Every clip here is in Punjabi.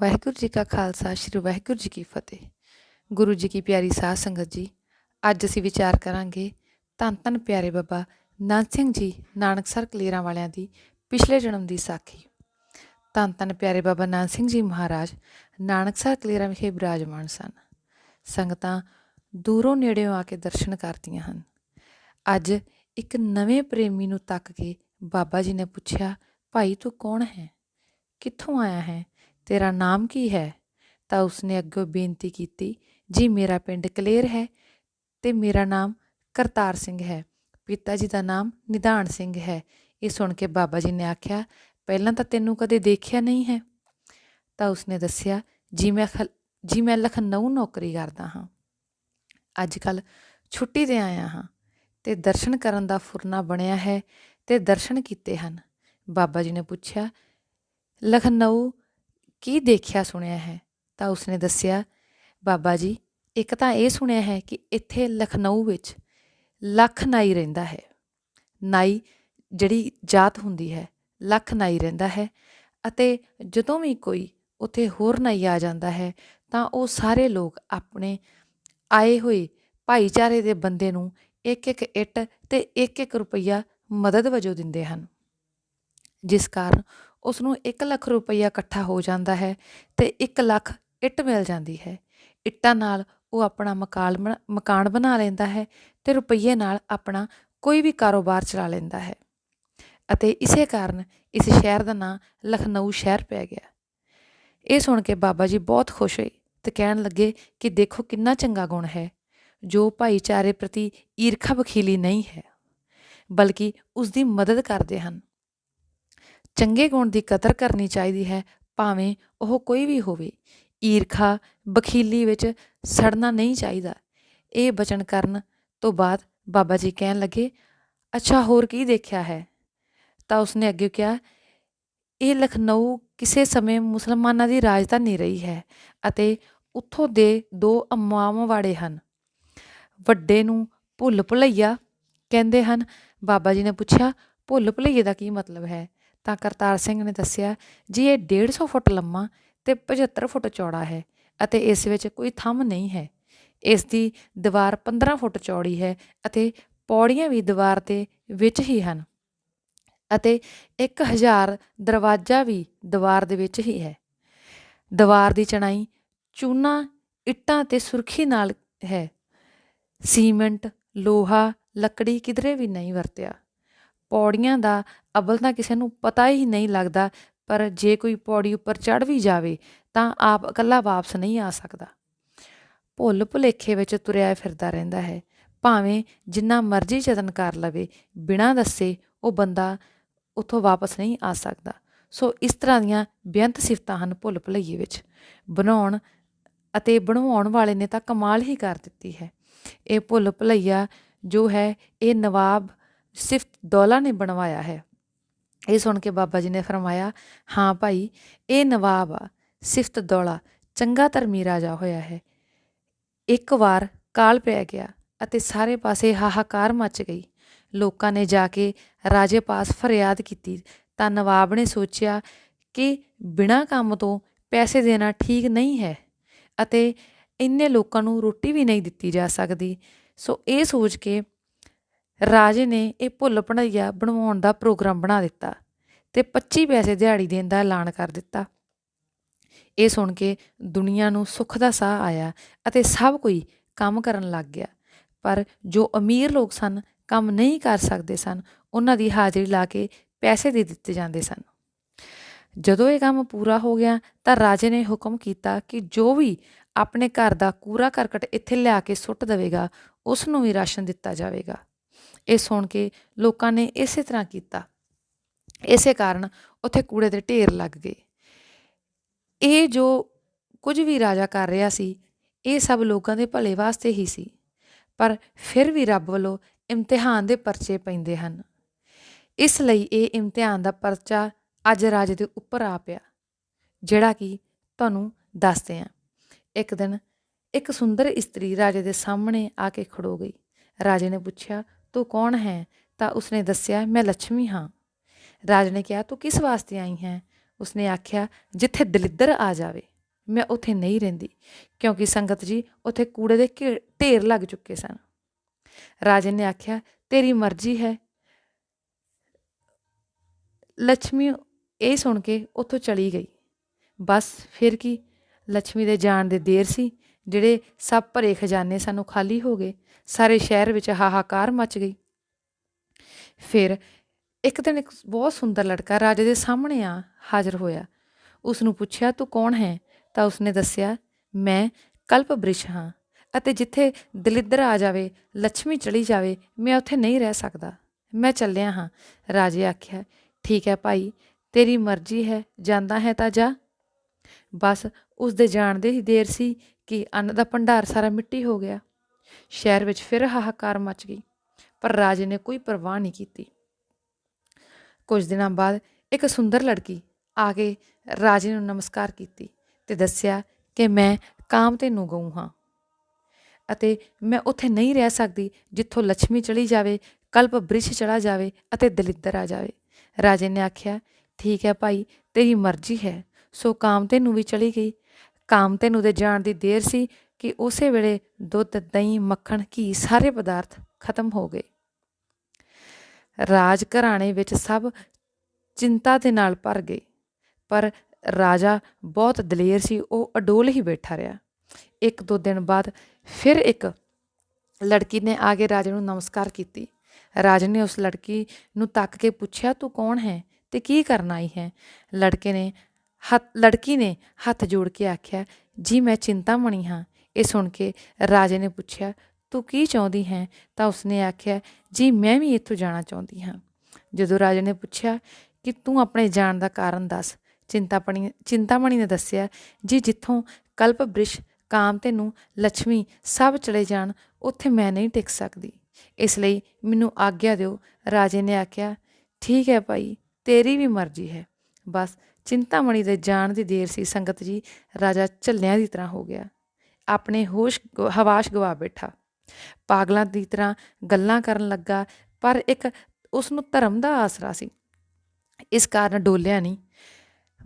ਵਾਹਿਗੁਰੂ ਜੀ ਕਾ ਖਾਲਸਾ, ਸ੍ਰੀ ਵਾਹਿਗੁਰੂ ਜੀ ਕੀ ਫਤਿਹ। ਗੁਰੂ ਜੀ ਕੀ ਪਿਆਰੀ ਸਾਧ ਸੰਗਤ ਜੀ, ਅੱਜ ਅਸੀਂ ਵਿਚਾਰ ਕਰਾਂਗੇ ਧੰਨ ਧੰਨ ਪਿਆਰੇ ਬਾਬਾ ਨਾਨਕ ਸਿੰਘ ਜੀ ਨਾਨਕਸਰ ਕਲੇਰਾਂ ਵਾਲਿਆਂ ਦੀ ਪਿਛਲੇ ਜਨਮ ਦੀ ਸਾਖੀ। ਧੰਨ ਧੰਨ ਪਿਆਰੇ ਬਾਬਾ ਨਾਨਕ ਸਿੰਘ ਜੀ ਮਹਾਰਾਜ ਨਾਨਕਸਰ ਕਲੇਰਾਂ ਵਿਖੇ ਬਿਰਾਜਮਾਨ ਸਨ। ਸੰਗਤਾਂ ਦੂਰੋਂ ਨੇੜਿਓਂ ਆ ਕੇ ਦਰਸ਼ਨ ਕਰਦੀਆਂ ਹਨ। ਅੱਜ ਇੱਕ ਨਵੇਂ ਪ੍ਰੇਮੀ ਨੂੰ ਤੱਕ ਕੇ ਬਾਬਾ ਜੀ ਨੇ ਪੁੱਛਿਆ, ਭਾਈ ਤੂੰ ਕੌਣ ਹੈ? ਕਿੱਥੋਂ ਆਇਆ ਹੈ? ਤੇਰਾ ਨਾਮ ਕੀ ਹੈ? ਤਾਂ ਉਸਨੇ ਅੱਗੋਂ ਬੇਨਤੀ ਕੀਤੀ, ਜੀ, ਮੇਰਾ ਪਿੰਡ ਕਲੇਰ ਹੈ ਤੇ ਮੇਰਾ ਨਾਮ ਕਰਤਾਰ ਸਿੰਘ ਹੈ। ਪਿਤਾ ਜੀ ਦਾ ਨਾਮ ਨਿਧਾਨ ਸਿੰਘ ਹੈ। ਇਹ ਸੁਣ ਕੇ ਬਾਬਾ ਜੀ ਨੇ ਆਖਿਆ, ਪਹਿਲਾਂ ਤਾਂ ਤੈਨੂੰ ਕਦੇ ਦੇਖਿਆ ਨਹੀਂ ਹੈ? ਤਾਂ ਉਸਨੇ ਦੱਸਿਆ, ਜੀ, ਮੈਂ ਖਲ- ਜੀ, ਮੈਂ ਲਖਨਊ ਨੌਕਰੀ ਕਰਦਾ ਹਾਂ। ਅੱਜ ਕੱਲ ਛੁੱਟੀ ਤੇ ਆਇਆ ਹਾਂ ਤੇ ਦਰਸ਼ਨ ਕਰਨ ਦਾ ਫੁਰਨਾ ਬਣਿਆ ਹੈ ਤੇ ਦਰਸ਼ਨ ਕੀਤੇ ਹਨ। ਬਾਬਾ ਜੀ ਨੇ ਪੁੱਛਿਆ, ਲਖਨਊ ਕੀ ਦੇਖਿਆ, ਸੁਣਿਆ ਹੈ? ਤਾਂ ਉਸਨੇ ਦੱਸਿਆ, ਬਾਬਾ ਜੀ, ਇੱਕ ਤਾਂ ਇਹ ਸੁਣਿਆ ਹੈ ਕਿ ਇੱਥੇ ਲਖਨਊ ਵਿੱਚ ਲੱਖ ਨਾਈ ਰਹਿੰਦਾ ਹੈ। ਨਾਈ ਜਿਹੜੀ ਜਾਤ ਹੁੰਦੀ ਹੈ, ਲੱਖ ਨਾਈ ਰਹਿੰਦਾ ਹੈ ਅਤੇ ਜਦੋਂ ਵੀ ਕੋਈ ਉੱਥੇ ਹੋਰ ਨਾਈ ਆ ਜਾਂਦਾ ਹੈ, ਤਾਂ ਉਹ ਸਾਰੇ ਲੋਕ ਆਪਣੇ ਆਏ ਹੋਏ ਭਾਈਚਾਰੇ ਦੇ ਬੰਦੇ ਨੂੰ ਇੱਕ ਇੱਕ ਇੱਟ ਤੇ ਇੱਕ ਇੱਕ ਰੁਪਈਆ ਮਦਦ ਵਜੋਂ ਦਿੰਦੇ ਹਨ। ਜਿਸ ਕਾਰਨ ਉਸ ਨੂੰ 1 ਲੱਖ ਰੁਪਈਆ ਇਕੱਠਾ ਹੋ ਜਾਂਦਾ ਹੈ ਤੇ 1 ਲੱਖ ਇੱਟ ਮਿਲ ਜਾਂਦੀ ਹੈ। ਇੱਟਾਂ ਨਾਲ ਉਹ ਆਪਣਾ ਮਕਾਨ ਬਣਾ- ਮਕਾਨ ਬਣਾ ਲੈਂਦਾ ਹੈ ਤੇ ਰੁਪਈਏ ਨਾਲ ਆਪਣਾ ਕੋਈ ਵੀ ਕਾਰੋਬਾਰ ਚਲਾ ਲੈਂਦਾ ਹੈ। ਅਤੇ ਇਸੇ ਕਾਰਨ ਇਸ ਸ਼ਹਿਰ ਦਾ ਨਾਂ ਲਖਨਊ ਸ਼ਹਿਰ ਪੈ ਗਿਆ। ਇਹ ਸੁਣ ਕੇ ਬਾਬਾ ਜੀ ਬਹੁਤ ਖੁਸ਼ ਹੋਏ ਤੇ ਕਹਿਣ ਲੱਗੇ ਕਿ ਦੇਖੋ ਕਿੰਨਾ ਚੰਗਾ ਗੁਣ ਹੈ, ਜੋ ਭਾਈਚਾਰੇ ਪ੍ਰਤੀ ਈਰਖਾ ਬਖੀਲੀ ਨਹੀਂ ਹੈ, ਬਲਕਿ ਉਸ ਦੀ ਮਦਦ ਕਰਦੇ ਹਨ। ਚੰਗੇ ਗੁਣ ਦੀ ਕਦਰ ਕਰਨੀ ਚਾਹੀਦੀ ਹੈ, ਭਾਵੇਂ ਉਹ ਕੋਈ ਵੀ ਹੋਵੇ। ਈਰਖਾ ਬਖੀਲੀ ਵਿੱਚ ਸੜਨਾ ਨਹੀਂ ਚਾਹੀਦਾ। ਇਹ ਬਚਨ ਕਰਨ ਤੋਂ ਬਾਅਦ ਬਾਬਾ ਜੀ ਕਹਿਣ ਲੱਗੇ, ਅੱਛਾ, ਹੋਰ ਕੀ ਦੇਖਿਆ ਹੈ? ਤਾਂ ਉਸਨੇ ਅੱਗੇ ਕਿਹਾ, ਇਹ ਲਖਨਊ ਕਿਸੇ ਸਮੇਂ ਮੁਸਲਮਾਨਾਂ ਦੀ ਰਾਜਧਾਨੀ ਰਹੀ ਹੈ ਅਤੇ ਉੱਥੋਂ ਦੇ ਦੋ ਇਮਾਮ ਵਾੜੇ ਹਨ। ਵੱਡੇ ਨੂੰ ਭੁੱਲ ਭੁਲਈਆ ਕਹਿੰਦੇ ਹਨ। ਬਾਬਾ ਜੀ ਨੇ ਪੁੱਛਿਆ ਭੁੱਲ ਭੁਲਈਏ ਦਾ ਕੀ ਮਤਲਬ ਹੈ? ਤਾਂ ਕਰਤਾਰ ਸਿੰਘ ਨੇ ਦੱਸਿਆ, ਜੀ, ਇਹ 150 ਫੁੱਟ ਲੰਮਾ ਤੇ 75 ਫੁੱਟ ਚੌੜਾ ਹੈ ਅਤੇ ਇਸ ਵਿੱਚ ਕੋਈ ਥੰਮ ਨਹੀਂ ਹੈ। ਇਸ ਦੀ ਦੀਵਾਰ 15 ਫੁੱਟ ਚੌੜੀ ਹੈ ਅਤੇ ਪੌੜੀਆਂ ਵੀ ਦੀਵਾਰ ਦੇ ਵਿੱਚ ਹੀ ਹਨ ਅਤੇ 1000 ਦਰਵਾਜ਼ਾ ਵੀ ਦੀਵਾਰ ਦੇ ਵਿੱਚ ਹੀ ਹੈ। ਦੀਵਾਰ ਦੀ ਚਣਾਈ ਚੂਨਾ, ਇੱਟਾਂ ਤੇ ਸੁਰਖੀ ਨਾਲ ਹੈ। ਸੀਮੈਂਟ, ਲੋਹਾ, ਲੱਕੜੀ ਕਿਧਰੇ ਵੀ ਨਹੀਂ ਵਰਤਿਆ। ਪੌੜੀਆਂ ਦਾ ਅਵਲ ਤਾਂ ਕਿਸੇ ਨੂੰ ਪਤਾ ਹੀ ਨਹੀਂ ਲੱਗਦਾ, ਪਰ ਜੇ ਕੋਈ ਪੌੜੀ ਉੱਪਰ ਚੜ ਵੀ ਜਾਵੇ, ਤਾਂ ਆਪ ਇਕੱਲਾ ਵਾਪਸ ਨਹੀਂ ਆ ਸਕਦਾ। ਭੁੱਲ ਭੁਲੇਖੇ ਵਿੱਚ ਤੁਰਿਆ ਫਿਰਦਾ ਰਹਿੰਦਾ ਹੈ। ਭਾਵੇਂ ਜਿੰਨਾ ਮਰਜ਼ੀ ਯਤਨ ਕਰ ਲਵੇ, ਬਿਨਾਂ ਦੱਸੇ ਉਹ ਬੰਦਾ ਉੱਥੋਂ ਵਾਪਸ ਨਹੀਂ ਆ ਸਕਦਾ। ਸੋ ਇਸ ਤਰ੍ਹਾਂ ਦੀਆਂ ਬੇਅੰਤ ਸਿਫਤਾਂ ਹਨ ਭੁੱਲ ਭੁਲਈਏ ਵਿੱਚ। ਬਣਾਉਣ ਅਤੇ ਬਣਵਾਉਣ ਵਾਲੇ ਨੇ ਤਾਂ ਕਮਾਲ ਹੀ ਕਰ ਦਿੱਤੀ ਹੈ। ਇਹ ਭੁੱਲ ਭੁਲਈਆ ਜੋ ਹੈ, ਇਹ ਨਵਾਬ ਸਿਫਤ ਦੌਲਾ ਨੇ ਬਣਵਾਇਆ ਹੈ। ਇਹ ਸੁਣ ਕੇ ਬਾਬਾ ਜੀ ਨੇ ਫਰਮਾਇਆ, ਹਾਂ ਭਾਈ, ਇਹ ਨਵਾਬ ਆ, ਸਿਫਤ ਦੌਲਾ, ਚੰਗਾ ਧਰਮੀ ਰਾਜਾ ਹੋਇਆ ਹੈ। ਇੱਕ ਵਾਰ ਕਾਲ ਪੈ ਗਿਆ ਅਤੇ ਸਾਰੇ ਪਾਸੇ ਹਾਹਾਕਾਰ ਮਚ ਗਈ। ਲੋਕਾਂ ਨੇ ਜਾ ਕੇ ਰਾਜੇ ਪਾਸ ਫਰਿਆਦ ਕੀਤੀ ਤਾਂ ਨਵਾਬ ਨੇ ਸੋਚਿਆ ਕਿ ਬਿਨਾਂ ਕੰਮ ਤੋਂ ਪੈਸੇ ਦੇਣਾ ਠੀਕ ਨਹੀਂ ਹੈ ਅਤੇ ਇੰਨੇ ਲੋਕਾਂ ਨੂੰ ਰੋਟੀ ਵੀ ਨਹੀਂ ਦਿੱਤੀ ਜਾ ਸਕਦੀ। ਸੋ ਇਹ ਸੋਚ ਕੇ ਰਾਜੇ ਨੇ ਇਹ ਭੁੱਲ ਭਣਈਆ ਬਣਵਾਉਣ ਦਾ ਪ੍ਰੋਗਰਾਮ ਬਣਾ ਦਿੱਤਾ ਤੇ 25 ਪੈਸੇ ਦਿਹਾੜੀ ਦੇਣ ਦਾ ਐਲਾਨ ਕਰ ਦਿੱਤਾ। ਇਹ ਸੁਣ ਕੇ ਦੁਨੀਆ ਨੂੰ ਸੁੱਖ ਦਾ ਸਾਹ ਆਇਆ ਅਤੇ ਸਭ ਕੋਈ ਕੰਮ ਕਰਨ ਲੱਗ ਗਿਆ। ਪਰ ਜੋ ਅਮੀਰ ਲੋਕ ਸਨ, ਕੰਮ ਨਹੀਂ ਕਰ ਸਕਦੇ ਸਨ, ਉਹਨਾਂ ਦੀ ਹਾਜ਼ਰੀ ਲਾ ਕੇ ਪੈਸੇ ਦੇ ਦਿੱਤੇ ਜਾਂਦੇ ਸਨ। ਜਦੋਂ ਇਹ ਕੰਮ ਪੂਰਾ ਹੋ ਗਿਆ ਤਾਂ ਰਾਜੇ ਨੇ ਹੁਕਮ ਕੀਤਾ ਕਿ ਜੋ ਵੀ ਆਪਣੇ ਘਰ ਦਾ ਕੂੜਾ ਕਰਕਟ ਇੱਥੇ ਲਿਆ ਕੇ ਸੁੱਟ ਦੇਵੇਗਾ, ਉਸ ਨੂੰ ਵੀ ਰਾਸ਼ਨ ਦਿੱਤਾ ਜਾਵੇਗਾ। ਇਹ ਸੁਣ ਕੇ ਲੋਕਾਂ ਨੇ ਇਸੇ ਤਰ੍ਹਾਂ ਕੀਤਾ। ਇਸੇ ਕਾਰਨ ਉੱਥੇ ਕੂੜੇ ਦੇ ਢੇਰ ਲੱਗ ਗਏ। ਇਹ ਜੋ ਕੁਝ ਵੀ ਰਾਜਾ ਕਰ ਰਿਹਾ ਸੀ, ਇਹ ਸਭ ਲੋਕਾਂ ਦੇ ਭਲੇ ਵਾਸਤੇ ਹੀ ਸੀ, ਪਰ ਫਿਰ ਵੀ ਰੱਬ ਵੱਲੋਂ ਇਮਤਿਹਾਨ ਦੇ ਪਰਚੇ ਪੈਂਦੇ ਹਨ। ਇਸ ਲਈ ਇਹ ਇਮਤਿਹਾਨ ਦਾ ਪਰਚਾ ਅੱਜ ਰਾਜੇ ਦੇ ਉੱਪਰ ਆ ਪਿਆ, ਜਿਹੜਾ ਕਿ ਤੁਹਾਨੂੰ ਦੱਸਦੇ ਹਾਂ। ਇੱਕ ਦਿਨ ਇੱਕ ਸੁੰਦਰ ਇਸਤਰੀ ਰਾਜੇ ਦੇ ਸਾਹਮਣੇ ਆ ਕੇ ਖੜੋ ਗਈ। ਰਾਜੇ ਨੇ ਪੁੱਛਿਆ ਤੂੰ ਕੌਣ ਹੈ ਤਾਂ ਉਸਨੇ ਦੱਸਿਆ ਮੈਂ ਲక్ష్ਮੀ ਹਾਂ ਰਾਜ ਨੇ ਕਿਹਾ ਤੂੰ ਕਿਸ ਵਾਸਤੇ ਆਈ ਹੈ ਉਸਨੇ ਆਖਿਆ ਜਿੱਥੇ ਦਲਿੱਦਰ ਆ ਜਾਵੇ ਮੈਂ ਉੱਥੇ ਨਹੀਂ ਰਹਿੰਦੀ ਕਿਉਂਕਿ ਸੰਗਤ ਜੀ ਉੱਥੇ ਕੂੜੇ ਦੇ ਢੇਰ ਲੱਗ ਚੁੱਕੇ ਸਨ ਰਾਜਨ ਨੇ ਆਖਿਆ ਤੇਰੀ ਮਰਜ਼ੀ ਹੈ ਲక్ష్ਮੀ ਇਹ ਸੁਣ ਕੇ ਉੱਥੋਂ ਚਲੀ ਗਈ ਬਸ ਫਿਰ ਕੀ ਲక్ష్ਮੀ ਦੇ ਜਾਣ ਦੇ ਦੇਰ ਸੀ, ਜਿਹੜੇ ਸਭ ਭਰੇ ਖਜ਼ਾਨੇ ਸਾਨੂੰ ਖਾਲੀ ਹੋ ਗਏ, ਸਾਰੇ ਸ਼ਹਿਰ ਵਿੱਚ ਹਾਹਾਕਾਰ ਮਚ ਗਈ। ਫਿਰ ਇੱਕ ਦਿਨ ਇੱਕ ਬਹੁਤ ਸੁੰਦਰ ਲੜਕਾ ਰਾਜੇ ਦੇ ਸਾਹਮਣੇ ਆ ਹਾਜ਼ਰ ਹੋਇਆ। ਉਸ ਨੂੰ ਪੁੱਛਿਆ, ਤੂੰ ਕੌਣ ਹੈ? ਤਾਂ ਉਸਨੇ ਦੱਸਿਆ, ਮੈਂ ਕਲਪ ਬ੍ਰਿਸ਼ ਹਾਂ ਅਤੇ ਜਿੱਥੇ ਦਲਿੱਦਰ ਆ ਜਾਵੇ ਲక్ష్ਮੀ ਚਲੀ ਜਾਵੇ, ਮੈਂ ਉੱਥੇ ਨਹੀਂ ਰਹਿ ਸਕਦਾ। ਮੈਂ ਚੱਲਿਆ ਹਾਂ। ਰਾਜੇ ਆਖਿਆ, ਠੀਕ ਹੈ ਭਾਈ, ਤੇਰੀ ਮਰਜ਼ੀ ਹੈ, ਜਾਂਦਾ ਹੈ ਤਾਂ ਜਾ। ਬਸ ਉਸ ਦੇ ਜਾਣ ਦੇ ਹੀ ਦੇਰ ਸੀ ਕਿ ਅੰਨ ਦਾ ਭੰਡਾਰ ਸਾਰਾ ਮਿੱਟੀ ਹੋ ਗਿਆ। ਸ਼ਹਿਰ ਵਿੱਚ ਫਿਰ ਹਾਹਾਕਾਰ ਮਚ ਗਈ, ਪਰ ਰਾਜੇ ਨੇ ਕੋਈ ਪਰਵਾਹ ਨਹੀਂ ਕੀਤੀ। ਕੁਝ ਦਿਨਾਂ ਬਾਅਦ ਇੱਕ ਸੁੰਦਰ ਲੜਕੀ ਆ ਕੇ ਰਾਜੇ ਨੂੰ ਨਮਸਕਾਰ ਕੀਤੀ ਤੇ ਦੱਸਿਆ ਕਿ ਮੈਂ ਕਾਮ ਤੇ ਨੂੰ ਗਊ ਹਾਂ ਅਤੇ ਮੈਂ ਉੱਥੇ ਨਹੀਂ ਰਹਿ ਸਕਦੀ ਜਿੱਥੋਂ ਲక్ష్ਮੀ ਚਲੀ ਜਾਵੇ, ਕਲਪ ਬ੍ਰਿਸ਼ ਚੜਾ ਜਾਵੇ ਅਤੇ ਦਲਿੱਦਰ ਆ ਜਾਵੇ। ਰਾਜੇ ਨੇ ਆਖਿਆ, ਠੀਕ ਹੈ ਭਾਈ, ਤੇਰੀ ਮਰਜ਼ੀ ਹੈ, ਸੋ ਕਾਮਤੇ ਨੂੰ ਵੀ ਚਲੀ ਗਈ ਕਾਮਤੇ ਦੇ ਜਾਣ ਦੀ ਦੇਰ ਸੀ ਕਿ ਉਸੇ ਵੇਲੇ ਦੁੱਧ, ਦਹੀਂ, ਮੱਖਣ, ਘੀ ਸਾਰੇ ਪਦਾਰਥ ਖਤਮ ਹੋ ਗਏ। ਰਾਜ ਘਰਾਣੇ ਵਿੱਚ ਸਭ ਚਿੰਤਾ ਦੇ ਨਾਲ ਭਰ ਗਏ, ਪਰ ਰਾਜਾ ਬਹੁਤ ਦਲੇਰ ਸੀ, ਉਹ ਅਡੋਲ ਹੀ ਬੈਠਾ ਰਿਹਾ। ਇੱਕ ਦੋ ਦਿਨ ਬਾਅਦ ਫਿਰ ਇੱਕ ਲੜਕੀ ਨੇ ਆ ਕੇ ਰਾਜੇ ਨੂੰ ਨਮਸਕਾਰ ਕੀਤੀ। ਰਾਜੇ ਨੇ ਉਸ ਲੜਕੀ ਨੂੰ ਤੱਕ ਕੇ ਪੁੱਛਿਆ, ਤੂੰ ਕੌਣ ਹੈ ਤੇ ਕੀ ਕਰਨ ਆਈ ਹੈ? ਲੜਕੇ ਨੇ ਹੱਥ, ਲੜਕੀ ਨੇ ਹੱਥ ਜੋੜ ਕੇ ਆਖਿਆ, ਜੀ, ਮੈਂ ਚਿੰਤਾਮਣੀ ਹਾਂ। ਇਹ ਸੁਣ ਕੇ ਰਾਜੇ ਨੇ ਪੁੱਛਿਆ, ਤੂੰ ਕੀ ਚਾਹੁੰਦੀ ਹੈ? ਤਾਂ ਉਸਨੇ ਆਖਿਆ, ਜੀ, ਮੈਂ ਵੀ ਇੱਥੋਂ ਜਾਣਾ ਚਾਹੁੰਦੀ ਹਾਂ। ਜਦੋਂ ਰਾਜੇ ਨੇ ਪੁੱਛਿਆ ਕਿ ਤੂੰ ਆਪਣੇ ਜਾਣ ਦਾ ਕਾਰਨ ਦੱਸ, ਚਿੰਤਾਪਣੀ, ਚਿੰਤਾਮਣੀ ਨੇ ਦੱਸਿਆ, ਜੀ, ਜਿੱਥੋਂ ਕਲਪ, ਬ੍ਰਿਸ਼, ਕਾਮ ਤੇ ਨੂੰ ਲక్ష్ਮੀ ਸਭ ਚਲੇ ਜਾਣ, ਉੱਥੇ ਮੈਂ ਨਹੀਂ ਟਿਕ ਸਕਦੀ। ਇਸ ਲਈ ਮੈਨੂੰ ਆਗਿਆ ਦਿਓ। ਰਾਜੇ ਨੇ ਆਖਿਆ, ਠੀਕ ਹੈ ਭਾਈ, ਤੇਰੀ ਵੀ ਮਰਜ਼ੀ ਹੈ। ਬਸ ਚਿੰਤਾਮਣੀ ਦੇ ਜਾਣ ਦੀ ਦੇਰ ਸੀ, ਸੰਗਤ ਜੀ, ਰਾਜਾ ਝੱਲਿਆਂ ਦੀ ਤਰ੍ਹਾਂ ਹੋ ਗਿਆ। ਆਪਣੇ ਹੋਸ਼ ਹਵਾਸ਼ ਗਵਾ ਬੈਠਾ। ਪਾਗਲਾਂ ਦੀ ਤਰ੍ਹਾਂ ਗੱਲਾਂ ਕਰਨ ਲੱਗਾ, ਪਰ ਇੱਕ ਉਸ ਨੂੰ ਧਰਮ ਦਾ ਆਸਰਾ ਸੀ। ਇਸ ਕਾਰਨ ਡੋਲਿਆ ਨਹੀਂ।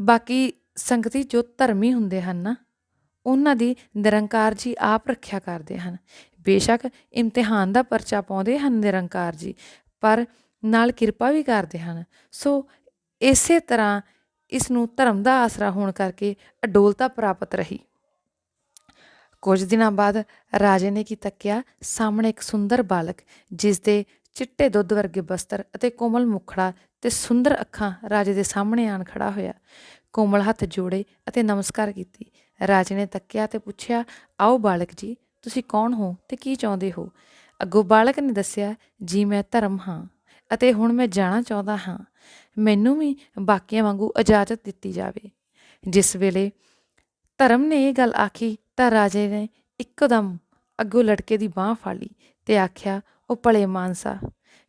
ਬਾਕੀ ਸੰਗਤੀ ਜੋ ਧਰਮੀ ਹੁੰਦੇ ਹਨ ਨਾ, ਉਹਨਾਂ ਦੀ ਨਿਰੰਕਾਰ ਜੀ ਆਪ ਰੱਖਿਆ ਕਰਦੇ ਹਨ। ਬੇਸ਼ੱਕ ਇਮਤਿਹਾਨ ਦਾ ਪਰਚਾ ਪਾਉਂਦੇ ਹਨ ਨਿਰੰਕਾਰ ਜੀ, ਪਰ ਨਾਲ ਕਿਰਪਾ ਵੀ ਕਰਦੇ ਹਨ। ਸੋ ਇਸੇ ਤਰ੍ਹਾਂ ਇਸ ਨੂੰ ਧਰਮ ਦਾ ਆਸਰਾ ਹੋਣ ਕਰਕੇ ਅਡੋਲਤਾ ਪ੍ਰਾਪਤ ਰਹੀ। ਕੁਝ ਦਿਨਾਂ ਬਾਅਦ ਰਾਜੇ ਨੇ ਕੀ ਤੱਕਿਆ, ਸਾਹਮਣੇ ਇੱਕ ਸੁੰਦਰ ਬਾਲਕ ਜਿਸ ਦੇ ਚਿੱਟੇ ਦੁੱਧ ਵਰਗੇ ਬਸਤਰ ਅਤੇ ਕੋਮਲ ਮੁਖੜਾ ਤੇ ਸੁੰਦਰ ਅੱਖਾਂ ਰਾਜੇ ਦੇ ਸਾਹਮਣੇ ਆਣ ਖੜਾ ਹੋਇਆ। ਕੋਮਲ ਹੱਥ ਜੋੜੇ ਅਤੇ ਨਮਸਕਾਰ ਕੀਤੀ। ਰਾਜੇ ਨੇ ਤੱਕਿਆ ਤੇ ਪੁੱਛਿਆ, ਆਓ ਬਾਲਕ ਜੀ, ਤੁਸੀਂ ਕੌਣ ਹੋ ਤੇ ਕੀ ਚਾਹੁੰਦੇ ਹੋ? ਅੱਗੋਂ ਬਾਲਕ ਨੇ ਦੱਸਿਆ, ਜੀ, ਮੈਂ ਧਰਮ ਹਾਂ। ਅਤੇ ਹੁਣ ਮੈਂ ਜਾਣਾ ਚਾਹੁੰਦਾ ਹਾਂ। ਮੈਨੂੰ ਵੀ ਬਾਕੀਆਂ ਵਾਂਗੂ ਇਜਾਜ਼ਤ ਦਿੱਤੀ ਜਾਵੇ। ਜਿਸ ਵੇਲੇ ਧਰਮ ਨੇ ਇਹ ਗੱਲ ਆਖੀ ਤਾਂ ਰਾਜੇ ਨੇ ਇੱਕਦਮ ਅੱਗੋਂ ਲੜਕੇ ਦੀ ਬਾਹ ਫੜ ਲਈ ਤੇ ਆਖਿਆ, ਉਹ ਭਲੇ ਮਾਨਸਾ,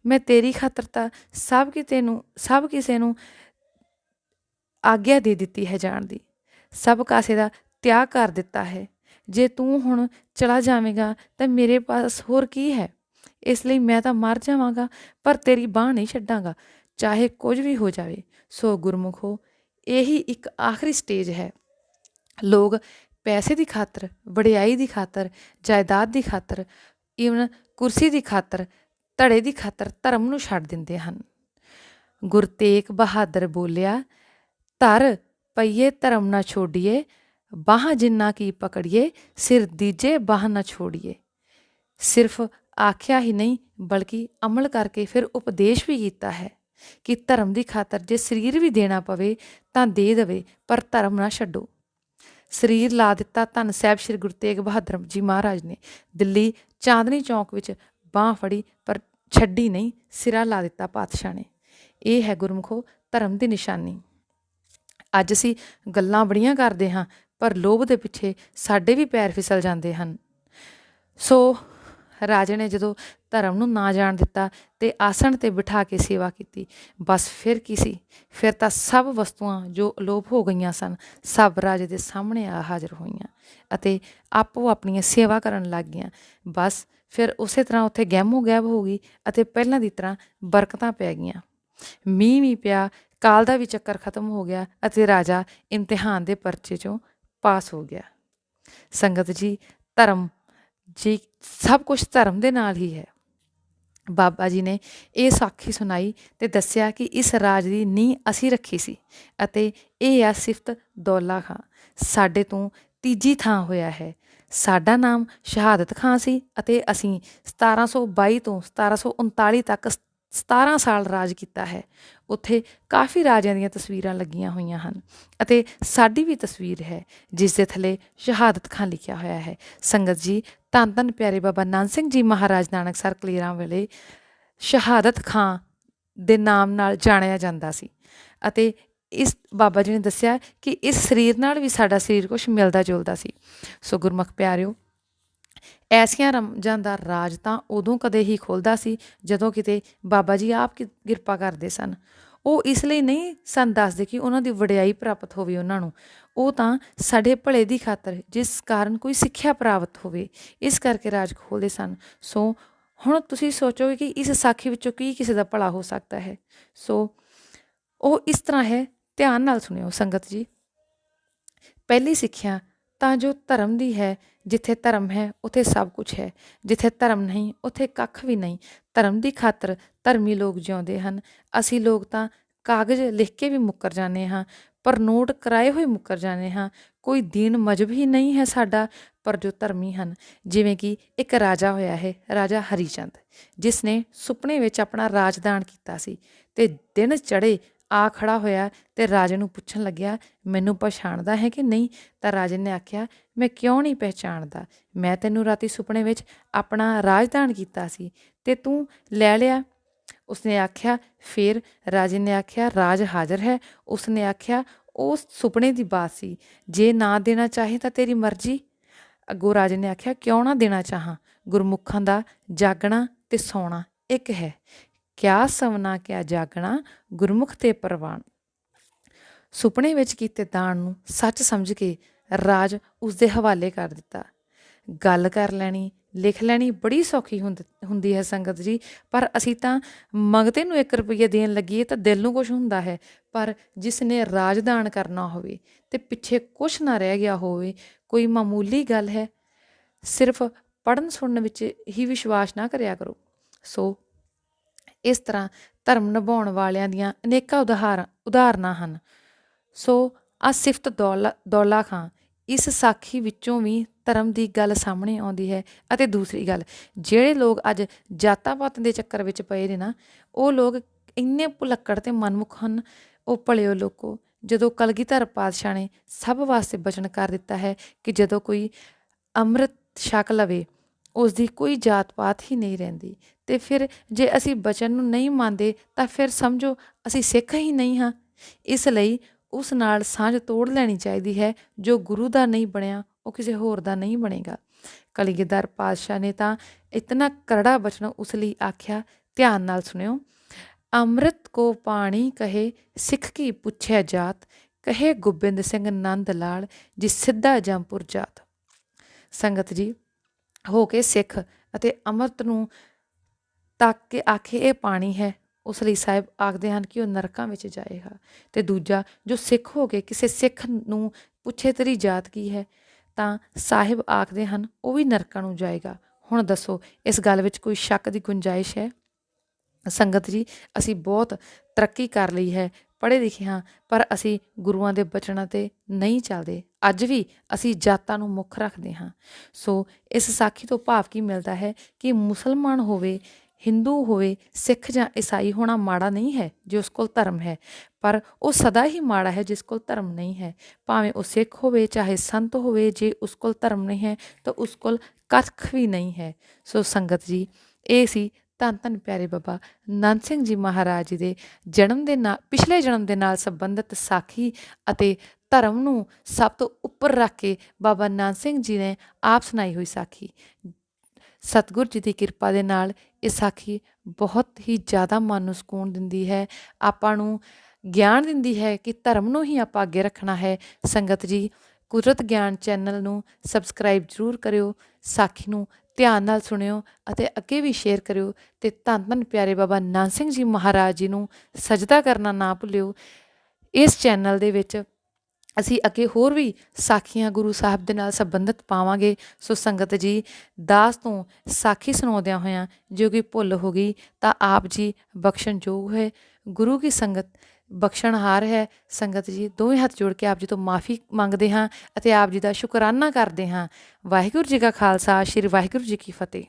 ਮੈਂ ਤੇਰੀ ਖਾਤਰ ਤਾਂ ਸਭ ਕਿਤੇ ਨੂੰ, ਸਭ ਕਿਸੇ ਨੂੰ ਆਗਿਆ ਦੇ ਦਿੱਤੀ ਹੈ ਜਾਣ ਦੀ। ਸਭ ਕਾਸੇ ਦਾ ਤਿਆਗ ਕਰ ਦਿੱਤਾ ਹੈ। ਜੇ ਤੂੰ ਹੁਣ ਚਲਾ ਜਾਵੇਂਗਾ ਤਾਂ ਮੇਰੇ ਪਾਸ ਹੋਰ ਕੀ ਹੈ? ਇਸ ਲਈ ਮੈਂ ਤਾਂ ਮਰ ਜਾਵਾਂਗਾ, ਪਰ ਤੇਰੀ ਬਾਹ ਨਹੀਂ ਛੱਡਾਂਗਾ, ਚਾਹੇ ਕੁਝ ਵੀ ਹੋ ਜਾਵੇ। ਸੋ ਗੁਰਮੁਖੋ ਇਹੀ ਇੱਕ ਆਖਰੀ ਸਟੇਜ ਹੈ। ਲੋਕ ਪੈਸੇ ਦੀ ਖਾਤਰ, ਵਡਿਆਈ ਦੀ ਖਾਤਰ, ਜਾਇਦਾਦ ਦੀ ਖਾਤਰ ਈਵਨ ਕੁਰਸੀ ਦੀ ਖਾਤਰ, ਧੜੇ ਦੀ ਖਾਤਰ ਧਰਮ ਨੂੰ ਛੱਡ ਦਿੰਦੇ ਹਨ। ਗੁਰ ਤੇਗ ਬਹਾਦਰ ਬੋਲਿਆ, ਧਰ ਪਈਏ ਧਰਮ ਨਾ ਛੋੜੀਏ, ਬਾਹ ਜਿੰਨਾ ਕੀ ਪਕੜੀਏ, ਸਿਰ ਦੀਜੇ ਬਾਹ ਨਾ ਛੋੜੀਏ। ਸਿਰਫ ਆਖਿਆ ਹੀ ਨਹੀਂ, ਬਲਕਿ ਅਮਲ ਕਰਕੇ ਫਿਰ ਉਪਦੇਸ਼ ਵੀ ਕੀਤਾ ਹੈ ਕਿ ਧਰਮ ਦੀ ਖਾਤਰ ਜੇ ਸਰੀਰ ਵੀ ਦੇਣਾ ਪਵੇ ਤਾਂ ਦੇ ਦੇਵੇ, ਪਰ ਧਰਮ ਨਾ ਛੱਡੋ। ਸਰੀਰ ਲਾ ਦਿੱਤਾ ਧੰਨ ਸਾਹਿਬ ਸ੍ਰੀ ਗੁਰੂ ਤੇਗ ਬਹਾਦਰ ਜੀ ਮਹਾਰਾਜ ਨੇ। ਦਿੱਲੀ ਚਾਂਦਨੀ ਚੌਕ ਵਿੱਚ ਬਾਹ ਫੜੀ, ਪਰ ਛੱਡੀ ਨਹੀਂ, ਸਿਰਾ ਲਾ ਦਿੱਤਾ ਪਾਤਸ਼ਾਹ ਨੇ। ਇਹ ਹੈ ਗੁਰਮੁਖੋ ਧਰਮ ਦੀ ਨਿਸ਼ਾਨੀ। ਅੱਜ ਅਸੀਂ ਗੱਲਾਂ ਬੜੀਆਂ ਕਰਦੇ ਹਾਂ, ਪਰ ਲੋਭ ਦੇ ਪਿੱਛੇ ਸਾਡੇ ਵੀ ਪੈਰ ਫਿਸਲ ਜਾਂਦੇ ਹਨ। ਸੋ ਰਾਜੇ ਨੇ ਜਦੋਂ ਧਰਮ ਨੂੰ ਨਾ ਜਾਣ ਦਿੱਤਾ ਤੇ ਆਸਣ ਤੇ ਬਿਠਾ ਕੇ ਸੇਵਾ ਕੀਤੀ, ਬਸ ਫਿਰ ਕੀ ਸੀ? ਫਿਰ ਤਾਂ ਸਭ ਵਸਤੂਆਂ ਜੋ ਅਲੋਪ ਹੋ ਗਈਆਂ ਸਨ, ਸਭ ਰਾਜੇ ਦੇ ਸਾਹਮਣੇ ਆ ਹਾਜ਼ਰ ਹੋਈਆਂ ਅਤੇ ਆਪੋ ਆਪਣੀਆਂ ਸੇਵਾ ਕਰਨ ਲੱਗ ਗਈਆਂ। ਬਸ ਫਿਰ ਉਸੇ ਤਰ੍ਹਾਂ ਉੱਥੇ ਗਹਿਮੋ ਗੈਬ ਹੋ ਗਈ ਅਤੇ ਪਹਿਲਾਂ ਦੀ ਤਰ੍ਹਾਂ ਬਰਕਤਾਂ ਪੈ ਗਈਆਂ। ਮੀਂਹ ਵੀ ਪਿਆ, ਕਾਲ ਦਾ ਵੀ ਚੱਕਰ ਖਤਮ ਹੋ ਗਿਆ ਅਤੇ ਰਾਜਾ ਇਮਤਿਹਾਨ ਦੇ ਪਰਚੇ ਚੋਂ ਪਾਸ ਹੋ ਗਿਆ। ਸੰਗਤ ਜੀ, ਧਰਮ ਜੀ ਸਭ ਕੁਝ ਧਰਮ ਦੇ ਨਾਲ ਹੀ ਹੈ। ਬਾਬਾ ਜੀ ਨੇ ਇਹ ਸਾਖੀ ਸੁਣਾਈ ਤੇ ਦੱਸਿਆ ਕਿ ਇਸ ਰਾਜ ਦੀ ਨੀਂਹ ਅਸੀਂ ਰੱਖੀ ਸੀ ਅਤੇ ਇਹ ਆ ਸਿਫਤ ਦੌਲਾ ਖਾਂ। ਸਾਡੇ ਤੋਂ ਤੀਜੀ ਥਾਂ ਹੋਇਆ ਹੈ। ਸਾਡਾ ਨਾਮ ਸ਼ਹਾਦਤ ਖਾਂ ਸੀ ਅਤੇ ਅਸੀਂ 1722 ਤੋਂ 1739 ਤੱਕ 17 ਸਾਲ ਰਾਜ ਕੀਤਾ ਹੈ। ਉੱਥੇ ਕਾਫੀ ਰਾਜਿਆਂ ਦੀਆਂ ਤਸਵੀਰਾਂ ਲੱਗੀਆਂ ਹੋਈਆਂ ਹਨ ਅਤੇ ਸਾਡੀ ਵੀ ਤਸਵੀਰ ਹੈ, ਜਿਸ ਦੇ ਥੱਲੇ ਸ਼ਹਾਦਤ ਖਾਂ ਲਿਖਿਆ ਹੋਇਆ ਹੈ। ਸੰਗਤ ਜੀ ਧੰਨ ਧੰਨ ਪਿਆਰੇ ਬਾਬਾ ਨਾਨਕ ਸਿੰਘ ਜੀ ਮਹਾਰਾਜ ਨਾਨਕਸਰ ਕਲੀਰਾਂ ਵੇਲੇ ਸ਼ਹਾਦਤ ਖਾਂ ਦੇ ਨਾਮ ਨਾਲ ਜਾਣਿਆ ਜਾਂਦਾ ਸੀ। ਅਤੇ ਇਸ ਬਾਬਾ ਜੀ ਨੇ ਦੱਸਿਆ ਕਿ ਇਸ ਸਰੀਰ ਨਾਲ ਵੀ ਸਾਡਾ ਸਰੀਰ ਕੁਝ ਮਿਲਦਾ ਜੁਲਦਾ ਸੀ। ਸੋ ਗੁਰਮੁਖ ਪਿਆਰਿਓ, ਐਸੀਆਂ ਰਮਜਾਂ ਦਾ ਰਾਜ ਤਾਂ ਉਦੋਂ ਕਦੇ ਹੀ ਖੁੱਲਦਾ ਸੀ ਜਦੋਂ ਕਿਤੇ ਬਾਬਾ ਜੀ ਆਪ ਕਿਰਪਾ ਕਰਦੇ ਸਨ। ਉਹ ਇਸ ਲਈ ਨਹੀਂ ਸਾਨੂੰ ਦੱਸਦੇ ਕਿ ਉਹਨਾਂ ਦੀ ਵਡਿਆਈ ਪ੍ਰਾਪਤ ਹੋਵੇ ਉਹਨਾਂ ਨੂੰ। ਉਹ ਤਾਂ ਸਾਡੇ ਭਲੇ ਦੀ ਖਾਤਰ ਜਿਸ ਕਾਰਨ ਕੋਈ ਸਿੱਖਿਆ ਪ੍ਰਾਪਤ ਹੋਵੇ, ਇਸ ਕਰਕੇ ਰਾਜ ਖੋਲਦੇ ਸਨ। ਸੋ ਹੁਣ ਤੁਸੀਂ ਸੋਚੋਗੇ ਕਿ ਇਸ ਸਾਖੀ ਵਿੱਚੋਂ ਕੀ ਕਿਸੇ ਦਾ ਭਲਾ ਹੋ ਸਕਦਾ ਹੈ। ਸੋ ਉਹ ਇਸ ਤਰ੍ਹਾਂ ਹੈ, ਧਿਆਨ ਨਾਲ ਸੁਣਿਓ ਸੰਗਤ ਜੀ। ਪਹਿਲੀ ਸਿੱਖਿਆ ਤਾਂ ਜੋ ਧਰਮ ਦੀ ਹੈ, ਜਿੱਥੇ ਧਰਮ ਹੈ, ਉੱਥੇ ਸਭ ਕੁਝ ਹੈ। ਜਿੱਥੇ ਧਰਮ ਨਹੀਂ, ਉੱਥੇ ਕੱਖ ਵੀ ਨਹੀਂ। ਧਰਮ ਦੀ ਖਾਤਰ ਧਰਮੀ ਲੋਕ ਜਿਉਂਦੇ ਹਨ। ਅਸੀਂ ਲੋਕ ਤਾਂ ਕਾਗਜ਼ ਲਿਖ ਕੇ ਵੀ ਮੁੱਕਰ ਜਾਂਦੇ ਹਾਂ, ਪਰ ਨੋਟ ਕਰਾਏ ਹੋਏ ਮੁੱਕਰ ਜਾਂਦੇ ਹਾਂ। ਕੋਈ ਦੀਨ ਮਜਬ ਹੀ ਨਹੀਂ ਹੈ ਸਾਡਾ, ਪਰ ਜੋ ਧਰਮੀ ਹਨ, ਜਿਵੇਂ ਕਿ ਇੱਕ ਰਾਜਾ ਹੋਇਆ ਹੈ, ਰਾਜਾ ਹਰੀਚੰਦ, ਜਿਸ ਨੇ ਸੁਪਨੇ ਵਿੱਚ ਆਪਣਾ ਰਾਜਦਾਨ ਕੀਤਾ ਸੀ ਤੇ ਦਿਨ ਚੜੇ ਆ ਖੜਾ ਹੋਇਆ ਤੇ ਰਾਜੇ ਨੂੰ ਪੁੱਛਣ ਲੱਗਿਆ, ਮੈਨੂੰ ਪਛਾਣਦਾ ਹੈ ਕਿ ਨਹੀਂ? ਤਾਂ ਰਾਜੇ ਨੇ ਆਖਿਆ, ਮੈਂ ਕਿਉਂ ਨਹੀਂ ਪਹਿਚਾਣਦਾ? ਮੈਂ ਤੈਨੂੰ ਰਾਤੀ ਸੁਪਨੇ ਵਿੱਚ ਆਪਣਾ ਰਾਜਦਾਨ ਕੀਤਾ ਸੀ ਤੇ ਤੂੰ ਲੈ ਲਿਆ। ਉਸਨੇ ਆਖਿਆ, ਫਿਰ ਰਾਜੇ ਨੇ ਆਖਿਆ, ਰਾਜ ਹਾਜ਼ਰ ਹੈ। ਉਸਨੇ ਆਖਿਆ, ਉਹ ਸੁਪਨੇ ਦੀ ਬਾਤ ਸੀ। ਜੇ ਨਾ ਦੇਣਾ ਚਾਹੇ ਤਾਂ ਤੇਰੀ ਮਰਜ਼ੀ। ਅੱਗੋਂ ਰਾਜੇ ਨੇ ਆਖਿਆ, ਕਿਉਂ ਨਾ ਦੇਣਾ ਚਾਹਾਂ? ਗੁਰਮੁਖਾਂ ਦਾ ਜਾਗਣਾ ਤੇ ਸੌਣਾ ਇੱਕ ਹੈ। ਕਿਆ ਸਵਨਾ, ਕਿਆ ਜਾਗਣਾ, ਗੁਰਮੁਖ ਤੇ ਪ੍ਰਵਾਨ। ਸੁਪਨੇ ਵਿੱਚ ਕੀਤੇ ਦਾਨ ਨੂੰ ਸੱਚ ਸਮਝ ਕੇ ਰਾਜ ਉਸ ਦੇ ਹਵਾਲੇ ਕਰ ਦਿੱਤਾ। ਗੱਲ ਕਰ ਲੈਣੀ ਲਿਖ ਲੈਣੀ ਬੜੀ ਸੌਖੀ ਹੁੰਦ- ਹੁੰਦੀ ਹੈ ਸੰਗਤ ਜੀ। ਪਰ ਅਸੀਂ ਤਾਂ ਮੰਗਤੇ ਨੂੰ 1 ਰੁਪਈਆ ਦੇਣ ਲੱਗੀਏ ਤਾਂ ਦਿਲ ਨੂੰ ਕੁਝ ਹੁੰਦਾ ਹੈ। ਪਰ ਜਿਸ ਨੇ ਰਾਜਦਾਨ ਕਰਨਾ ਹੋਵੇ ਤੇ ਪਿੱਛੇ ਕੁਝ ਨਾ ਰਹਿ ਗਿਆ ਹੋਵੇ, ਕੋਈ ਮਾਮੂਲੀ ਗੱਲ ਹੈ। ਸਿਰਫ ਪੜਨ ਸੁਣਨ ਵਿੱਚ ਹੀ ਵਿਸ਼ਵਾਸ ਨਾ ਕਰਿਆ ਕਰੋ। ਸੋ ਇਸ ਤਰ੍ਹਾਂ ਧਰਮ ਨਿਭਾਉਣ ਵਾਲਿਆਂ ਦੀਆਂ ਅਨੇਕਾਂ ਉਦਾਹਰਨ ਉਦਾਹਰਨਾਂ ਹਨ। ਸੋ ਆ ਸਿਫਤ ਦੌਲਾ ਦੌਲਾ ਖਾਂ। ਇਸ ਸਾਖੀ ਵਿੱਚੋਂ ਵੀ ਧਰਮ ਦੀ ਗੱਲ ਸਾਹਮਣੇ ਆਉਂਦੀ ਹੈ ਅਤੇ ਦੂਸਰੀ ਗੱਲ, ਜਿਹੜੇ ਲੋਕ ਅੱਜ ਜਾਤਾਂ ਪਾਤਾਂ ਦੇ ਚੱਕਰ ਵਿੱਚ ਪਏ ਨੇ ਨਾ, ਉਹ ਲੋਕ ਇੰਨੇ ਭੁਲੱਕੜ ਤੇ ਮਨਮੁਖ ਹਨ, ਉਹ ਭਲਿਓ ਲੋਕੋ, ਜਦੋਂ ਕਲਗੀਧਰ ਪਾਤਸ਼ਾਹ ਨੇ ਸਭ ਵਾਸਤੇ ਬਚਨ ਕਰ ਦਿੱਤਾ ਹੈ ਕਿ ਜਦੋਂ ਕੋਈ ਅੰਮ੍ਰਿਤ ਛਕ ਲਵੇ ਉਸ ਦੀ ਕੋਈ ਜਾਤ ਪਾਤ ਹੀ ਨਹੀਂ ਰਹਿੰਦੀ। ਤੇ ਫਿਰ ਜੇ ਅਸੀਂ ਬਚਨ ਨੂੰ ਨਹੀਂ ਮੰਨਦੇ, ਤਾਂ ਫਿਰ ਸਮਝੋ ਅਸੀਂ ਸਿੱਖ ਹੀ ਨਹੀਂ ਹਾਂ। ਇਸ ਲਈ ਉਸ ਨਾਲ ਸਾਂਝ ਤੋੜ ਲੈਣੀ ਚਾਹੀਦੀ ਹੈ। ਜੋ ਗੁਰੂ ਦਾ ਨਹੀਂ ਬਣਿਆ, ਉਹ ਕਿਸੇ ਹੋਰ ਦਾ ਨਹੀਂ ਬਣੇਗਾ। ਕਲਗੀਧਰ ਪਾਤਸ਼ਾਹ ਨੇ ਤਾਂ ਇਤਨਾ ਕਰੜਾ ਬਚਨ ਉਸ ਲਈ ਆਖਿਆ, ਧਿਆਨ ਨਾਲ ਸੁਣਿਓ। ਅੰਮ੍ਰਿਤ ਕੋ ਪਾਣੀ ਕਹੇ, ਸਿੱਖ ਕੀ ਪੁੱਛਿਆ ਜਾਤ? ਕਹੇ ਗੋਬਿੰਦ ਸਿੰਘ ਨੰਦ ਲਾਲ ਜੀ ਸਿੱਧਾ ਜੰਪੁਰ ਜਾਤ। ਸੰਗਤ ਜੀ, ਹੋ ਕੇ ਸਿੱਖ ਅਤੇ ਅੰਮ੍ਰਿਤ ਨੂੰ ਤੱਕ ਕੇ ਆਖੇ ਇਹ ਪਾਣੀ ਹੈ। ਉਸ ਲਈ ਸਾਹਿਬ ਆਖਦੇ ਹਨ ਕਿ ਉਹ ਨਰਕਾਂ ਵਿੱਚ ਜਾਏਗਾ। ਤੇ ਦੂਜਾ, ਜੋ ਸਿੱਖ ਹੋ ਕੇ ਕਿਸੇ ਸਿੱਖ ਨੂੰ ਪੁੱਛੇ ਤੇਰੀ ਜਾਤ ਕੀ ਹੈ, ਤਾਂ ਸਾਹਿਬ ਆਖਦੇ ਹਨ, ਉਹ ਵੀ ਨਰਕਾਂ ਨੂੰ ਜਾਏਗਾ। ਹੁਣ ਦੱਸੋ, ਇਸ ਗੱਲ ਵਿੱਚ ਕੋਈ ਸ਼ੱਕ ਦੀ ਗੁੰਜਾਇਸ਼ ਹੈ? ਸੰਗਤ ਜੀ, ਅਸੀਂ ਬਹੁਤ ਤਰੱਕੀ ਕਰ ਲਈ ਹੈ, ਪੜ੍ਹੇ ਲਿਖੇ ਹਾਂ, ਪਰ ਅਸੀਂ ਗੁਰੂਆਂ ਦੇ ਬਚਨਾਂ ਤੇ ਨਹੀਂ ਚੱਲਦੇ। ਅੱਜ ਵੀ ਅਸੀਂ ਜਾਤਾਂ ਨੂੰ ਮੁੱਖ ਰੱਖਦੇ ਹਾਂ। ਸੋ, ਇਸ ਸਾਖੀ ਤੋਂ ਭਾਵ ਕੀ ਮਿਲਦਾ ਹੈ ਕਿ ਮੁਸਲਮਾਨ ਹੋਵੇ ਹਿੰਦੂ ਹੋਵੇ, ਸਿੱਖ ਜਾਂ ਈਸਾਈ ਹੋਣਾ ਮਾੜਾ ਨਹੀਂ ਹੈ, ਜੇ ਉਸ ਕੋਲ ਧਰਮ ਹੈ। ਪਰ ਉਹ ਸਦਾ ਹੀ ਮਾੜਾ ਹੈ ਜਿਸ ਕੋਲ ਧਰਮ ਨਹੀਂ ਹੈ। ਭਾਵੇਂ ਉਹ ਸਿੱਖ ਹੋਵੇ, ਚਾਹੇ ਸੰਤ ਹੋਵੇ, ਜੇ ਉਸ ਕੋਲ ਧਰਮ ਨਹੀਂ ਹੈ, ਤਾਂ ਉਸ ਕੋਲ ਕੱਖ ਵੀ ਨਹੀਂ ਹੈ। ਸੋ ਸੰਗਤ ਜੀ, ਇਹ ਸੀ ਧੰਨ ਧੰਨ ਪਿਆਰੇ ਬਾਬਾ ਨੰਦ ਸਿੰਘ ਜੀ ਮਹਾਰਾਜ ਜੀ ਦੇ ਜਨਮ ਦੇ ਨਾਲ, ਪਿਛਲੇ ਜਨਮ ਦੇ ਨਾਲ ਸੰਬੰਧਿਤ ਸਾਖੀ ਅਤੇ ਧਰਮ ਨੂੰ ਸਭ ਤੋਂ ਉੱਪਰ ਰੱਖ ਕੇ ਬਾਬਾ ਨਾਨਕ ਸਿੰਘ ਜੀ ਨੇ ਆਪ ਸੁਣਾਈ ਹੋਈ ਸਾਖੀ। ਸਤਿਗੁਰ ਜੀ ਦੀ ਕਿਰਪਾ ਦੇ ਨਾਲ ਇਹ ਸਾਖੀ ਬਹੁਤ ਹੀ ਜ਼ਿਆਦਾ ਮਨ ਨੂੰ ਸਕੂਨ ਦਿੰਦੀ ਹੈ। ਆਪਾਂ ਨੂੰ ਗਿਆਨ ਦਿੰਦੀ ਹੈ ਕਿ ਧਰਮ ਨੂੰ ਹੀ ਆਪਾਂ ਅੱਗੇ ਰੱਖਣਾ ਹੈ। ਸੰਗਤ ਜੀ, ਕੁਦਰਤ ਗਿਆਨ ਚੈਨਲ ਨੂੰ ਸਬਸਕ੍ਰਾਈਬ ਜ਼ਰੂਰ ਕਰਿਓ ਸਾਖੀ ਨੂੰ ਧਿਆਨ ਨਾਲ ਸੁਣਿਓ ਅਤੇ ਅੱਗੇ ਵੀ ਸ਼ੇਅਰ ਕਰਿਓ ਤੇ ਧੰਨ ਧੰਨ ਪਿਆਰੇ ਬਾਬਾ ਨਾਨਕ ਸਿੰਘ ਜੀ ਮਹਾਰਾਜ ਜੀ ਨੂੰ ਸਜਦਾ ਕਰਨਾ ਨਾ ਭੁੱਲਿਓ। ਇਸ ਚੈਨਲ ਦੇ ਵਿੱਚ ਅਸੀਂ ਅੱਗੇ ਹੋਰ ਵੀ ਸਾਖੀਆਂ ਗੁਰੂ ਸਾਹਿਬ ਦੇ ਨਾਲ ਸੰਬੰਧਿਤ ਪਾਵਾਂਗੇ। ਸੋ ਸੰਗਤ ਜੀ, ਦਾਸ ਤੋਂ ਸਾਖੀ ਸੁਣਾਉਂਦਿਆਂ ਹੋਇਆਂ ਜੋ ਕਿ ਭੁੱਲ ਹੋ ਗਈ, ਤਾਂ ਆਪ ਜੀ ਬਖਸ਼ਣਯੋਗ ਹੈ ਗੁਰੂ ਕੀ ਸੰਗਤ ਬਖਸ਼ਣਹਾਰ ਹੈ। ਸੰਗਤ ਜੀ, ਦੋਵੇਂ ਹੱਥ ਜੋੜ ਕੇ ਆਪ ਜੀ ਤੋਂ ਮਾਫੀ ਮੰਗਦੇ ਹਾਂ ਅਤੇ ਆਪ ਜੀ ਦਾ ਸ਼ੁਕਰਾਨਾ ਕਰਦੇ ਹਾਂ। ਵਾਹਿਗੁਰੂ ਜੀ ਕਾ ਖਾਲਸਾ, ਸ੍ਰੀ ਵਾਹਿਗੁਰੂ ਜੀ ਕੀ ਫਤਿਹ।